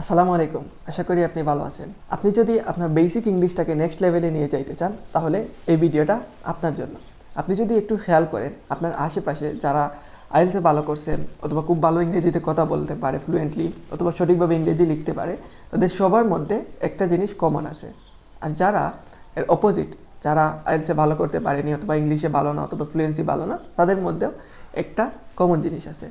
আসসালামু আলাইকুম। আশা করি আপনি ভালো আছেন। আপনি যদি আপনার বেসিক ইংলিশটাকে নেক্সট লেভেলে নিয়ে যাইতে চান, তাহলে এই ভিডিওটা আপনার জন্য। আপনি যদি একটু খেয়াল করেন, আপনার আশেপাশে যারা আইএলসে ভালো করছেন অথবা খুব ভালো ইংরেজিতে কথা বলতে পারে ফ্লুয়েন্টলি অথবা সঠিকভাবে ইংরেজি লিখতে পারে, তাদের সবার মধ্যে একটা জিনিস কমন আছে। আর যারা এর অপোজিট যারা আইএলসে ভালো করতে পারেনি অথবা ইংলিশে ভালো না অথবা ফ্লুয়েন্সি ভালো না, তাদের মধ্যেও একটা কমন জিনিস আছে।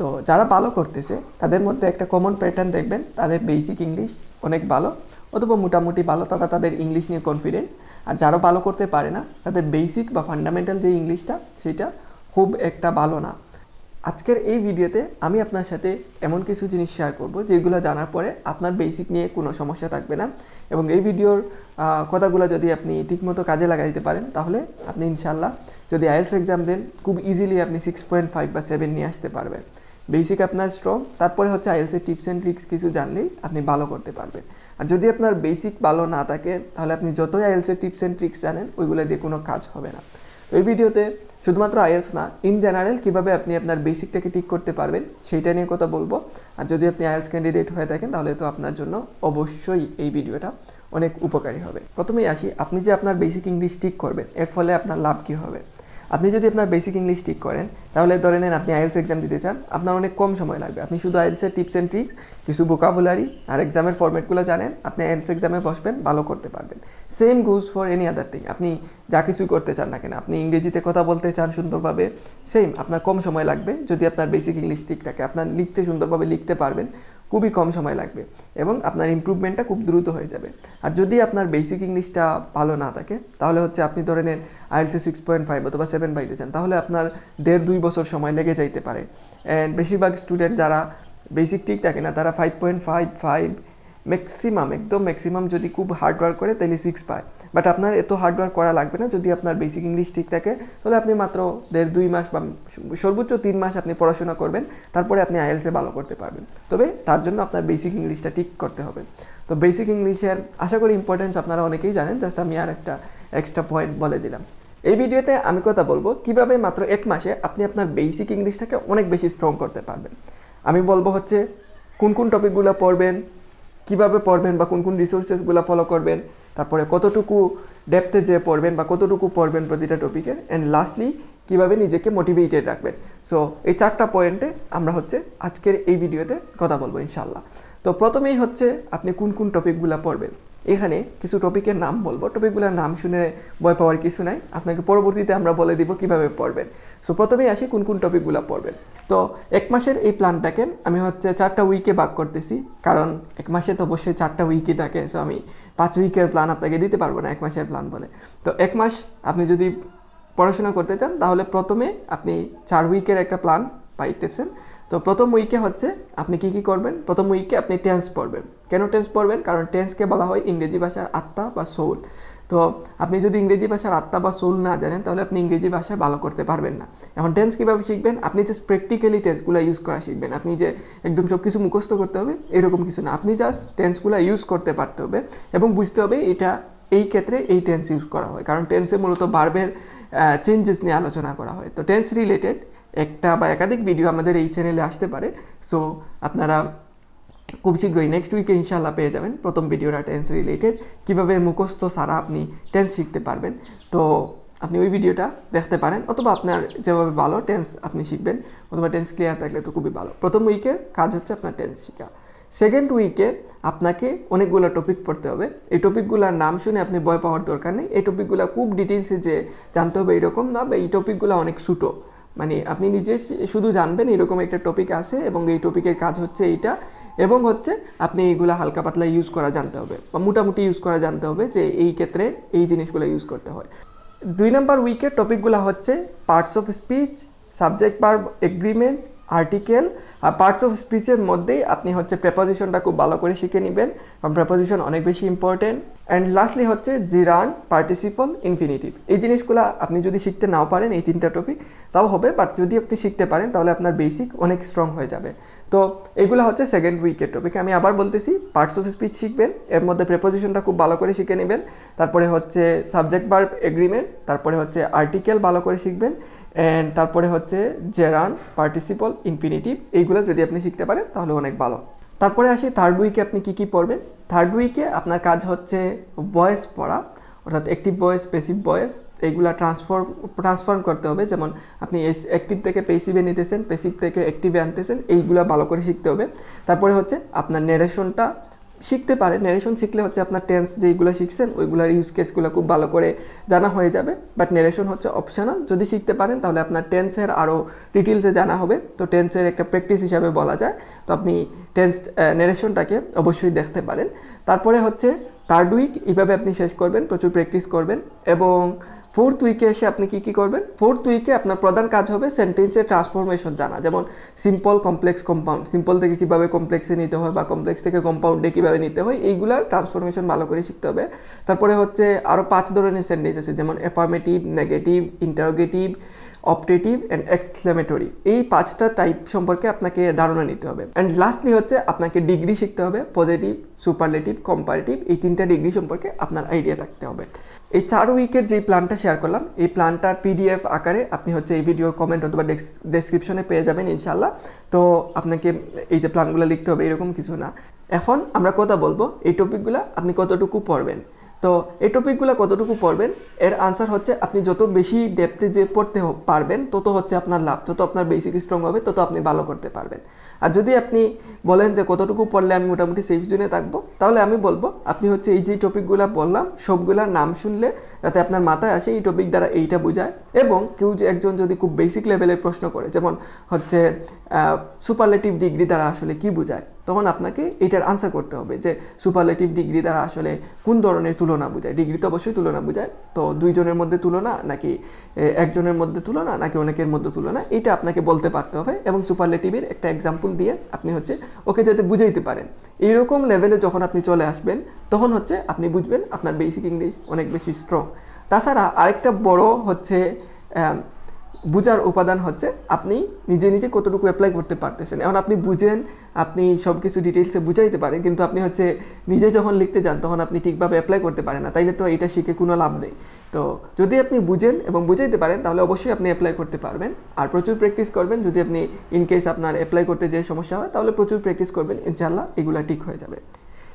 তো যারা ভালো করতেছে, তাদের মধ্যে একটা কমন প্যাটার্ন দেখবেন, তাদের বেসিক ইংলিশ অনেক ভালো, অথবা মোটামুটি ভালো, তারা তাদের ইংলিশ নিয়ে কনফিডেন্ট আর যারা ভালো করতে পারে না, তাদের বেসিক বা ফান্ডামেন্টাল যে ইংলিশটা সেটা খুব একটা ভালো না। আজকের এই ভিডিওতে আমি আপনার সাথে এমন কিছু জিনিস শেয়ার করব, যেগুলো জানার পরে আপনার বেসিক নিয়ে কোনো সমস্যা থাকবে না। এবং এই ভিডিওর কথাগুলো যদি আপনি ঠিকমতো কাজে লাগাই দিতে পারেন, তাহলে আপনি ইনশাল্লাহ যদি আইএলস এক্সাম দেন, খুব ইজিলি আপনি সিক্স পয়েন্ট ফাইভ বা সেভেন নিয়ে আসতে পারবেন। বেসিক আপনার স্ট্রং তারপরে হচ্ছে আইএলসের টিপস অ্যান্ড ট্রিক্স কিছু জানলেই আপনি ভালো করতে পারবেন। আর যদি আপনার বেসিক ভালো না থাকে, তাহলে আপনি যতই আইএলসের টিপস অ্যান্ড ট্রিক্স জানেন, ওইগুলো দিয়ে কোনো কাজ হবে না। এই ভিডিওতে শুধুমাত্র আইএলস না ইন জেনারেল কীভাবে আপনি আপনার বেসিকটাকে ঠিক করতে পারবেন, সেইটা নিয়ে কথা বলব। আর যদি আপনি আইএলস ক্যান্ডিডেট হয়ে থাকেন, তাহলে তো আপনার জন্য অবশ্যই এই ভিডিওটা অনেক উপকারী হবে। প্রথমেই আসি, আপনি যে আপনার বেসিক ইংলিশ ঠিক করবেন, এর ফলে আপনার লাভ কী হবে? আপনি যদি আপনার বেসিক ইংলিশ ঠিক করেন, তাহলে ধরে নেন আপনি আইএলস এক্সাম দিতে চান, আপনার অনেক কম সময় লাগবে। আপনি শুধু আইএলসের টিপস অ্যান্ড ট্রিক্স কিছু ভোকাবুলারি আর এক্সামের ফর্মেটগুলো জানেন, আপনি আইএলস এক্সামে বসবেন, ভালো করতে পারবেন। Same goes for any other thing আপনি যা কিছুই করতে চান না কেন, আপনি ইংরেজিতে কথা বলতে চান সুন্দরভাবে সেম আপনার কম সময় লাগবে, যদি আপনার বেসিক ইংলিশ ঠিক থাকে, আপনার লিখতে সুন্দরভাবে লিখতে পারবেন খুবই কম সময় লাগবে এবং আপনার ইম্প্রুভমেন্টটা খুব দ্রুত হয়ে যাবে। আর যদি আপনার বেসিক ইংলিশটা ভালো না থাকে, তাহলে হচ্ছে আপনি ধরে নেন আইএলসি সিক্স পয়েন্ট ফাইভ অথবা সেভেন পাইতে চান, তাহলে আপনার দেড় দুই বছর সময় লেগে যাইতে পারে। অ্যান্ড বেশিরভাগ স্টুডেন্ট যারা বেসিক ঠিক থাকে না, তারা five point five five maximum একদম ম্যাক্সিমাম যদি খুব হার্ড ওয়ার্ক করে, তাহলে সিক্স পায়। বাট আপনার এত হার্ড ওয়ার্ক করা লাগবে না, যদি আপনার বেসিক ইংলিশ ঠিক থাকে, তাহলে আপনি মাত্র দেড়, দুই মাস বা সর্বোচ্চ তিন মাস আপনি পড়াশোনা করবেন, তারপরে আপনি আইএলসে ভালো করতে পারবেন। তবে তার জন্য আপনার বেসিক ইংলিশটা ঠিক করতে হবে। তো বেসিক ইংলিশের আশা করি ইম্পর্টেন্স আপনারা অনেকেই জানেন জাস্ট আমি আর একটা এক্সট্রা পয়েন্ট বলে দিলাম। এই ভিডিওতে আমি কথা বলব, কীভাবে মাত্র এক মাসে আপনি আপনার বেসিক ইংলিশটাকে অনেক বেশি স্ট্রং করতে পারবেন। আমি বলব হচ্ছে, কোন কোন টপিকগুলো পড়বেন কীভাবে পড়বেন বা কোন কোন রিসোর্সেসগুলো ফলো করবেন, তারপরে কতটুকু ডেপথে যে পড়বেন বা কতটুকু পড়বেন প্রতিটা টপিকের অ্যান্ড লাস্টলি কীভাবে নিজেকে মোটিভেটেড রাখবেন। সো এই চারটা পয়েন্টে আমরা হচ্ছে আজকের এই ভিডিওতে কথা বলব ইনশাল্লাহ তো প্রথমেই হচ্ছে আপনি কোন কোন টপিকগুলো পড়বেন? এখানে কিছু টপিকের নাম বলব। টপিকগুলোর নাম শুনে ভয় পাওয়ার কিছু নাই। আপনাকে পরবর্তীতে আমরা বলে দিব কীভাবে পড়বেন। সো প্রথমেই আসি কোন কোন টপিকগুলো পড়বেন। তো, এক মাসের এই প্ল্যানটাকে আমি হচ্ছে চারটা উইকে ভাগ করতেছি। কারণ এক মাসে তো অবশ্যই চারটা উইকই থাকে। সো আমি পাঁচ উইকের প্ল্যান আপনাকে দিতে পারব না এক মাসের প্ল্যান বলে। তো, এক মাস আপনি যদি পড়াশোনা করতে চান, তাহলে প্রথমে আপনি চার উইকের একটা প্ল্যান পাইতেছেন। তো প্রথম উইকে হচ্ছে আপনি কি কি করবেন? প্রথম উইকে আপনি টেন্স পড়বেন। কেন টেন্স পড়বেন? কারণ টেন্সকে বলা হয় ইংরেজি ভাষার আত্মা বা সোল তো আপনি যদি ইংরেজি ভাষার আত্মা বা সোল না জানেন, তাহলে আপনি ইংরেজি ভাষায় ভালো করতে পারবেন না। এখন টেন্স কীভাবে শিখবেন? আপনি জাস্ট প্র্যাকটিক্যালি টেন্সগুলো ইউজ করা শিখবেন। আপনি যে একদম সব কিছু মুখস্থ করতে হবে, এরকম কিছু না। আপনি জাস্ট টেন্সগুলো ইউজ করতে পারতে হবে এবং বুঝতে হবে এটা এই ক্ষেত্রে এই টেন্স ইউজ করা হয়। কারণ টেন্সে মূলত বার্বের চেঞ্জেস নিয়ে আলোচনা করা হয়। তো টেন্স রিলেটেড একটা বা একাধিক ভিডিও আমাদের এই চ্যানেলে আসতে পারে। সো আপনারা খুব শীঘ্রই নেক্সট উইকে ইনশাল্লাহ পেয়ে যাবেন প্রথম ভিডিওটা টেন্স রিলেটেড কীভাবে মুখস্থ সারা আপনি টেন্স শিখতে পারবেন। তো, আপনি ওই ভিডিওটা দেখতে পারেন। অথবা আপনার যেভাবে ভালো টেন্স আপনি শিখবেন, অথবা টেন্স ক্লিয়ার থাকলে তো খুবই ভালো। প্রথম উইকের কাজ হচ্ছে আপনার টেন্স শেখা। সেকেন্ড উইকে আপনাকে অনেকগুলো টপিক পড়তে হবে। এই টপিকগুলোর নাম শুনে আপনি ভয় পাওয়ার দরকার নেই। এই টপিকগুলো খুব ডিটেলসে যে জানতে হবে এরকম না, বা এই টপিকগুলো অনেক ছোটো। মানে আপনি নিজে শুধু জানবেন এরকম একটা টপিক আছে এবং এই টপিকের কাজ হচ্ছে এইটা এবং হচ্ছে আপনি এইগুলো হালকা পাতলা ইউজ করা জানতে হবে বা মোটামুটি ইউজ করা জানতে হবে যে এই ক্ষেত্রে এই জিনিসগুলো ইউজ করতে হয়। দুই নম্বর উইকের টপিকগুলো হচ্ছে parts of speech subject verb agreement article R parts of স্পিচের মধ্যেই আপনি হচ্ছে প্রেপোজিশনটা খুব ভালো করে শিখে নেবেন। প্রেপোজিশন অনেক বেশি ইম্পর্টেন্ট অ্যান্ড লাস্টলি হচ্ছে জিরান পার্টিসিপল ইনফিনিটিভ এই জিনিসগুলো আপনি যদি শিখতে নাও পারেন, এই তিনটা টপিক তাও হবে বাট যদি আপনি শিখতে পারেন, তাহলে আপনার বেসিক অনেক স্ট্রং হয়ে যাবে। তো এগুলো হচ্ছে সেকেন্ড উইকের টপিক আমি আবার বলতেছি পার্টস অফ স্পিচ শিখবেন, এর মধ্যে প্রেপোজিশনটা খুব ভালো করে শিখে নেবেন। তারপরে হচ্ছে সাবজেক্ট ভার্ব এগ্রিমেন্ট তারপরে হচ্ছে আর্টিকেল ভালো করে শিখবেন। অ্যান্ড তারপরে হচ্ছে জেরান পার্টিসিপল ইনফিনিটিভ এইগুলো যদি আপনি শিখতে পারেন, তাহলে অনেক ভালো। তারপরে আসি থার্ড উইকে আপনি কি কি পড়বেন? থার্ড উইকে আপনার কাজ হচ্ছে ভয়েস পড়া, অর্থাৎ অ্যাক্টিভ ভয়েস পেসিভ ভয়েস এইগুলা ট্রান্সফর্ম ট্রান্সফর্ম করতে হবে। যেমন আপনি অ্যাক্টিভ থেকে পেসিভে নিতেছেন পেসিভ থেকে অ্যাক্টিভে আনতেছেন, এইগুলা ভালো করে শিখতে হবে। তারপরে হচ্ছে আপনার নেরেশনটা শিখতে পারে। নেরেশন শিখলে হচ্ছে আপনার টেন্স যেইগুলো শিখছেন, ওইগুলোর ইউজ কেসগুলো খুব ভালো করে জানা হয়ে যাবে। বাট ন্যারেশন হচ্ছে অপশনাল যদি শিখতে পারেন, তাহলে আপনার টেন্সের আরও ডিটেলসে জানা হবে। তো টেন্সের একটা প্র্যাকটিস হিসাবে বলা যায়। তো আপনি টেন্স ন্যারেশনটাকে অবশ্যই দেখতে পারেন। তারপরে হচ্ছে থার্ড উইক এইভাবে আপনি শেষ করবেন, প্রচুর প্র্যাকটিস করবেন এবং ফোর্থ উইকে এসে আপনি কি কি করবেন? ফোর্থ উইকে আপনার প্রধান কাজ হবে সেন্টেন্সের ট্রান্সফরমেশন জানা, যেমন সিম্পল কমপ্লেক্স কম্পাউন্ড সিম্পল থেকে কীভাবে কমপ্লেক্সে নিতে হয় বা কমপ্লেক্স থেকে কম্পাউন্ডে কীভাবে নিতে হয়, এইগুলার ট্রান্সফরমেশন ভালো করে শিখতে হবে। তারপরে হচ্ছে আরও পাঁচ ধরনের সেন্টেন্স আছে, যেমন affirmative negative interrogative optative and exclamatory এই পাঁচটা টাইপ সম্পর্কে আপনাকে ধারণা নিতে হবে। অ্যান্ড লাস্টলি হচ্ছে আপনাকে ডিগ্রি শিখতে হবে পজিটিভ সুপারলেটিভ কম্পারেটিভ এই তিনটা ডিগ্রি সম্পর্কে আপনার আইডিয়া থাকতে হবে। এই চার উইকের যে প্ল্যানটা শেয়ার করলাম, এই প্ল্যানটার পিডিএফ আকারে আপনি হচ্ছে এই ভিডিওর কমেন্ট অথবা ডেসক্রিপশনে পেয়ে যাবেন ইনশাল্লাহ তো আপনাকে এই যে প্ল্যানগুলো লিখতে হবে এরকম কিছু না। এখন আমরা কথা বলব, এই টপিকগুলো আপনি কতটুকু পড়বেন? তো এই টপিকগুলো কতটুকু পড়বেন? এর আনসার হচ্ছে আপনি যত বেশি ডেপথে যে পড়তে পারবেন, তত হচ্ছে আপনার লাভ যত আপনার বেসিক স্ট্রং হবে, তত আপনি ভালো করতে পারবেন। আর যদি আপনি বলেন যে কতটুকু পড়লে আমি মোটামুটি সেফ জোনে থাকব, তাহলে আমি বলব, আপনি হচ্ছে এই যে টপিকগুলো বললাম, সবগুলার নাম শুনলে যাতে আপনার মাথায় আসে এই টপিক দ্বারা এইটা বোঝায়। এবং কেউ যে একজন যদি খুব বেসিক লেভেলের প্রশ্ন করে, যেমন হচ্ছে সুপারলেটিভ ডিগ্রি দ্বারা আসলে কি বোঝায়? তখন আপনাকে এটার আনসার করতে হবে যে সুপারলেটিভ ডিগ্রি দ্বারা আসলে কোন ধরনের তুলনা বোঝায়? ডিগ্রি তো অবশ্যই তুলনা বোঝায়। তো দুইজনের মধ্যে তুলনা নাকি একজনের মধ্যে তুলনা নাকি অনেকের মধ্যে তুলনা? এটা আপনাকে বলতে পারতে হবে এবং সুপারলেটিভের একটা এক্সাম্পল দিয়ে আপনি হচ্ছে ওকে যাতে বুঝাইতে পারেন। এইরকম লেভেলে যখন আপনি চলে আসবেন, তখন হচ্ছে আপনি বুঝবেন আপনার বেসিক ইংলিশ অনেক বেশি স্ট্রং তাছাড়া আরেকটা বড় হচ্ছে বুঝার উপাদান হচ্ছে আপনি নিজে নিজে কতটুকু অ্যাপ্লাই করতে পারতেছেন। এখন আপনি বুঝেন, আপনি সব কিছু ডিটেলসে বুঝাইতে পারেন, কিন্তু আপনি হচ্ছে নিজে যখন লিখতে যান তখন আপনি ঠিকভাবে অ্যাপ্লাই করতে পারেন না, তাইলে তো এটা শিখে কোনো লাভ নেই। তো যদি আপনি বুঝেন এবং বুঝাইতে পারেন, তাহলে অবশ্যই আপনি অ্যাপ্লাই করতে পারবেন। আর প্রচুর প্র্যাকটিস করবেন, যদি আপনি ইন কেস আপনার অ্যাপ্লাই করতে যে সমস্যা হয়, তাহলে প্রচুর প্র্যাকটিস করবেন ইনশাল্লাহ এগুলা ঠিক হয়ে যাবে।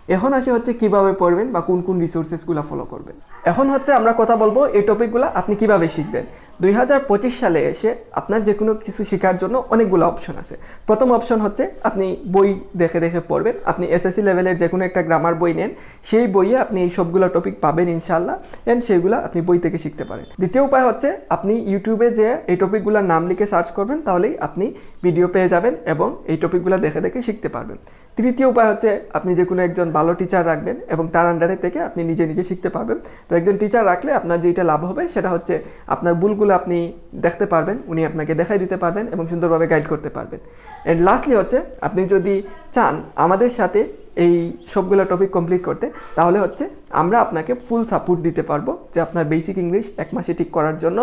এখন আসে হচ্ছে কীভাবে পড়বেন বা কোন কোন রিসোর্সেসগুলো ফলো করবেন। এখন হচ্ছে আমরা কথা বলব এই টপিকগুলো আপনি কীভাবে শিখবেন। দুই হাজার পঁচিশ সালে এসে আপনার যে কোনো কিছু শেখার জন্য অনেকগুলো অপশন আছে। প্রথম অপশন হচ্ছে আপনি বই দেখে দেখে পড়বেন। আপনি এসএসসি লেভেলের যে কোনো একটা গ্রামার বই নেন, সেই বইয়ে আপনি এই সবগুলো টপিক পাবেন ইনশাল্লাহ অ্যান্ড সেইগুলো আপনি বই থেকে শিখতে পারেন। দ্বিতীয় উপায় হচ্ছে আপনি ইউটিউবে যে এই টপিকগুলোর নাম লিখে সার্চ করবেন, তাহলেই আপনি ভিডিও পেয়ে যাবেন এবং এই টপিকগুলো দেখে দেখে শিখতে পারবেন। তৃতীয় উপায় হচ্ছে আপনি যে কোনো একজন ভালো টিচার রাখবেন এবং তার আন্ডারে থেকে আপনি নিজে নিজে শিখতে পারবেন। তো একজন টিচার রাখলে আপনার যেটা লাভ হবে সেটা হচ্ছে আপনার ভুলগুলো আপনি দেখতে পারবেন, উনি আপনাকে দেখাই দিতে পারবেন এবং সুন্দরভাবে গাইড করতে পারবেন। অ্যান্ড লাস্টলি হচ্ছে, আপনি যদি চান আমাদের সাথে এই সবগুলো টপিক কমপ্লিট করতে, তাহলে হচ্ছে আমরা আপনাকে ফুল সাপোর্ট দিতে পারব যে আপনার বেসিক ইংলিশ এক মাসে ঠিক করার জন্য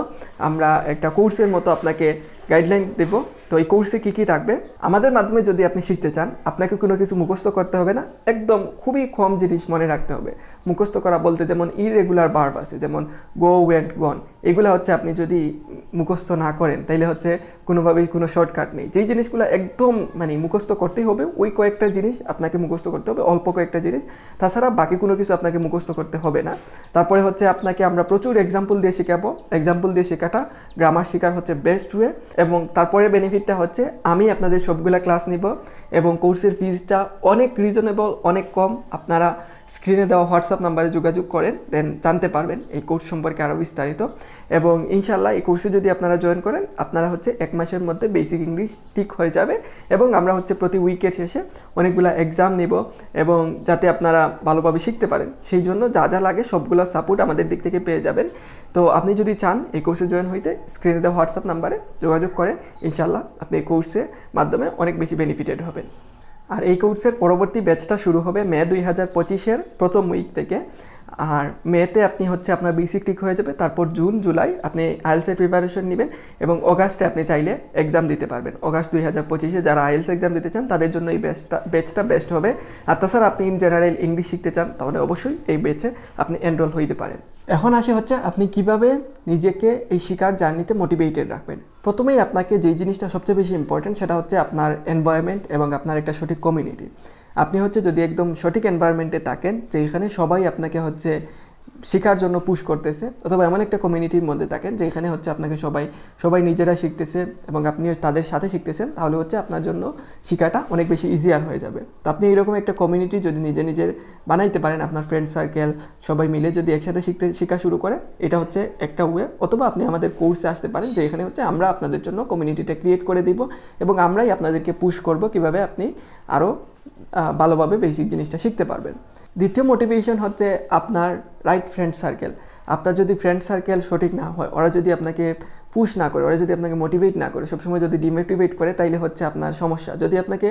আমরা একটা কোর্সের মতো আপনাকে গাইডলাইন দেবো। তো এই কোর্সে কী কী থাকবে? আমাদের মাধ্যমে যদি আপনি শিখতে চান, আপনাকে কোনো কিছু মুখস্থ করতে হবে না, একদম খুবই কম জিনিস মনে রাখতে হবে। মুখস্থ করা বলতে যেমন ইরেগুলার বার্ব আছে, যেমন গো ওয়েন্ট গন এগুলো হচ্ছে আপনি যদি মুখস্থ না করেন, তাইলে হচ্ছে কোনোভাবেই কোনো শর্টকাট নেই। যেই জিনিসগুলো একদম মানে মুখস্থ করতেই হবে, ওই কয়েকটা জিনিস আপনাকে মুখস্থ করতে হবে, অল্প কয়েকটা জিনিস। তাছাড়া বাকি কোনো কিছু আপনাকে মুখস্থ করতে হবে না। তারপরে হচ্ছে আপনাকে আমরা প্রচুর এক্সাম্পল দিয়ে শেখাবো। এক্সাম্পল দিয়ে শেখাটা গ্রামার শেখার হচ্ছে বেস্ট ওয়ে এবং তারপরে বেনিফিটটা হচ্ছে, আমি আপনাদের সবগুলা ক্লাস নিব এবং কোর্সের ফিজটা অনেক রিজনেবল অনেক কম। আপনারা স্ক্রিনে দেওয়া হোয়াটসঅ্যাপ নাম্বারে যোগাযোগ করেন দেন জানতে পারবেন এই কোর্স সম্পর্কে আরও বিস্তারিত। এবং ইনশাল্লাহ এই কোর্সে যদি আপনারা জয়েন করেন, আপনারা হচ্ছে এক মাসের মধ্যে বেসিক ইংলিশ ঠিক হয়ে যাবে এবং আমরা হচ্ছে প্রতি উইকের শেষে অনেকগুলো এক্সাম নিব এবং যাতে আপনারা ভালোভাবে শিখতে পারেন। সেই জন্য যা যা লাগে সবগুলো সাপোর্ট আমাদের দিক থেকে পেয়ে যাবেন। তো আপনি যদি চান এই কোর্সে জয়েন হইতে, স্ক্রিনে দেওয়া হোয়াটসঅ্যাপ নাম্বারে যোগাযোগ করেন ইনশাল্লাহ আপনি এই কোর্সের মাধ্যমে অনেক বেশি বেনিফিটেড হবেন। আর এই কোর্সের পরবর্তী ব্যাচটা শুরু হবে মে দুই হাজার পঁচিশের প্রথম উইক থেকে। আর মেতে আপনি হচ্ছে আপনার বেসিক ঠিক হয়ে যাবে, তারপর জুন, জুলাই আপনি আইএলসের প্রিপারেশন নেবেন এবং অগাস্টে আপনি চাইলে এক্সাম দিতে পারবেন। অগাস্ট দুই হাজার পঁচিশে যারা আইএলস এক্সাম দিতে চান, তাদের জন্য এই ব্যাচটা ব্যাচটা বেস্ট হবে। আর তাছাড়া আপনি ইন জেনারেল ইংলিশ শিখতে চান, তাহলে অবশ্যই এই ব্যাচে আপনি এনরোল হইতে পারেন। এখন আসে হচ্ছে আপনি কীভাবে নিজেকে এই শিকার জার্নিতে মোটিভেটেড রাখবেন। প্রথমেই আপনাকে যেই জিনিসটা সবচেয়ে বেশি ইম্পর্টেন্ট সেটা হচ্ছে আপনার এনভায়রনমেন্ট এবং আপনার একটা সঠিক কমিউনিটি আপনি হচ্ছে যদি একদম সঠিক এনভায়রনমেন্টে থাকেন, যেখানে সবাই আপনাকে হচ্ছে শেখার জন্য পুশ করতেছে। অথবা এমন একটা কমিউনিটির মধ্যে থাকেন যে এখানে হচ্ছে আপনাকে সবাই সবাই নিজেরা শিখতেছে এবং আপনি তাদের সাথে শিখতেছেন, তাহলে হচ্ছে আপনার জন্য শেখাটা অনেক বেশি ইজিয়ার হয়ে যাবে। তো আপনি এরকম একটা কমিউনিটি যদি নিজে নিজের বানাইতে পারেন, আপনার ফ্রেন্ড সার্কেল সবাই মিলে যদি একসাথে শিখতে, শেখা শুরু করে, এটা হচ্ছে একটা ওয়ে অথবা আপনি আমাদের কোর্সে আসতে পারেন যে এখানে হচ্ছে আমরা আপনাদের জন্য কমিউনিটিটা ক্রিয়েট করে দিব এবং আমরাই আপনাদেরকে পুশ করব কীভাবে আপনি আরও ভালোভাবে বেসিক জিনিসটা শিখতে পারবেন। দ্বিতীয় মোটিভেশন হচ্ছে আপনার রাইট ফ্রেন্ড সার্কেল আপনার যদি ফ্রেন্ড সার্কেল সঠিক না হয়, ওরা যদি আপনাকে পুশ না করে, ওরা যদি আপনাকে মোটিভেট না করে, সবসময় যদি ডিমোটিভেট করে, তাইলে হচ্ছে আপনার সমস্যা। যদি আপনাকে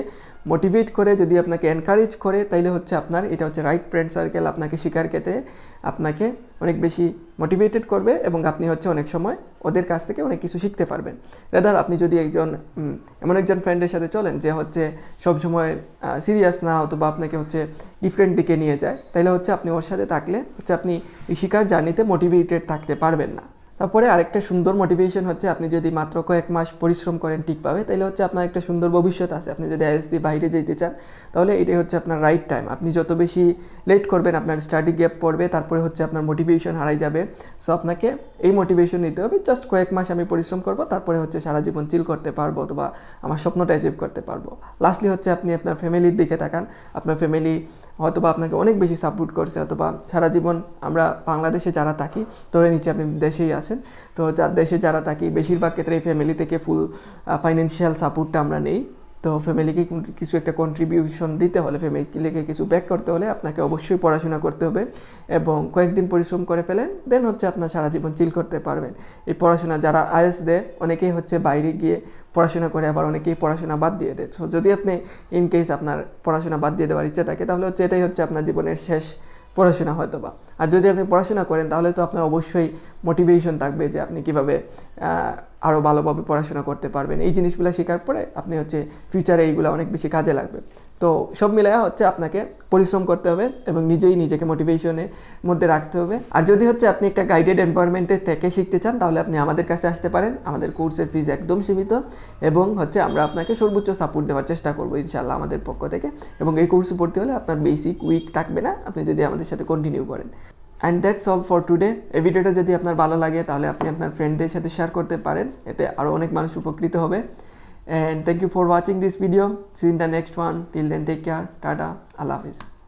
মোটিভেট করে, যদি আপনাকে এনকারেজ করে, তাইলে হচ্ছে আপনার, এটা হচ্ছে রাইট ফ্রেন্ড সার্কেল আপনাকে শিকার খেতে আপনাকে অনেক বেশি মোটিভেটেড করবে এবং আপনি হচ্ছে অনেক সময় ওদের কাছ থেকে অনেক কিছু শিখতে পারবেন। রেদার আপনি যদি একজন এমন একজন ফ্রেন্ডের সাথে চলেন যে হচ্ছে সবসময় সিরিয়াস না, অথবা আপনাকে হচ্ছে ডিফারেন্ট দিকে নিয়ে যায় তাহলে হচ্ছে আপনি ওর সাথে থাকলে হচ্ছে আপনি এই শিকার জার্নিতে মোটিভেটেড থাকতে পারবেন না। তারপরে আরেকটা সুন্দর মোটিভেশন হচ্ছে আপনি যদি মাত্র কয়েক মাস পরিশ্রম করেন ঠিকভাবে তাহলে হচ্ছে আপনার একটা সুন্দর ভবিষ্যৎ আছে। আপনি যদি আইএস দিয়ে বাইরে যেতে চান, তাহলে এটাই হচ্ছে আপনার রাইট টাইম আপনি যত বেশি লেট করবেন, আপনার স্টাডি গ্যাপ পড়বে, তারপরে হচ্ছে আপনার মোটিভেশন হারাই যাবে। সো আপনাকে এই মোটিভেশন নিতে হবে জাস্ট কয়েক মাস আমি পরিশ্রম করব, তারপরে হচ্ছে সারা জীবন চিল করতে পারব অথবা আমার স্বপ্নটা অ্যাচিভ করতে পারব। লাস্টলি হচ্ছে আপনি আপনার ফ্যামিলির দিকে তাকান। আপনার ফ্যামিলি হয়তোবা আপনাকে অনেক বেশি সাপোর্ট করছে অথবা সারা জীবন আমরা বাংলাদেশে যারা থাকি, ধরে নিচ্ছি আপনি দেশেই আছেন, তো যার দেশে যারা থাকি, বেশিরভাগ ক্ষেত্রে এই ফ্যামিলি থেকে ফুল ফাইন্যান্সিয়াল সাপোর্টটা আমরা নেই। তো ফ্যামিলিকে কিছু একটা কন্ট্রিবিউশন দিতে হলে ফ্যামিলিকে কিছু ব্যাক করতে হলে আপনাকে অবশ্যই পড়াশোনা করতে হবে এবং কয়েকদিন পরিশ্রম করে ফেলেন দেন হচ্ছে আপনার সারা জীবন চিল করতে পারবেন। এই পড়াশোনা যারা আইএস দেয়, অনেকেই হচ্ছে বাইরে গিয়ে পড়াশোনা করে আবার অনেকেই পড়াশোনা বাদ দিয়ে দেয়। সো যদি আপনি ইন কেস আপনার পড়াশোনা বাদ দিয়ে দেওয়ার ইচ্ছা থাকে, তাহলে হচ্ছে এটাই হচ্ছে আপনার জীবনের শেষ পড়াশোনা হয়তো বা আর যদি আপনি পড়াশোনা করেন, তাহলে তো আপনার অবশ্যই মোটিভেশন থাকবে যে আপনি কীভাবে আরও ভালোভাবে পড়াশোনা করতে পারবেন। এই জিনিসগুলো শেখার পরে আপনি হচ্ছে ফিউচারে এইগুলো অনেক বেশি কাজে লাগবে। তো সব মিলায়া হচ্ছে আপনাকে পরিশ্রম করতে হবে এবং নিজেই নিজেকে মোটিভেশনের মধ্যে রাখতে হবে। আর যদি হচ্ছে আপনি একটা গাইডেড এনভায়রনমেন্টে থেকে শিখতে চান, তাহলে আপনি আমাদের কাছে আসতে পারেন। আমাদের কোর্সের ফিজ একদম সীমিত এবং হচ্ছে আমরা আপনাকে সর্বোচ্চ সাপোর্ট দেওয়ার চেষ্টা করব ইনশাল্লাহ আমাদের পক্ষ থেকে। এবং এই কোর্সে ভর্তি হলে আপনার বেসিক উইক থাকবে না, আপনি যদি আমাদের সাথে কন্টিনিউ করেন। And that's all for today এই ভিডিওটা যদি আপনার ভালো লাগে, তাহলে আপনি আপনার ফ্রেন্ডদের সাথে শেয়ার করতে পারেন। এতে আরও অনেক মানুষ উপকৃত হবে। and thank you for watching this video. See you in the next one. Till then take care. Tada. Allah love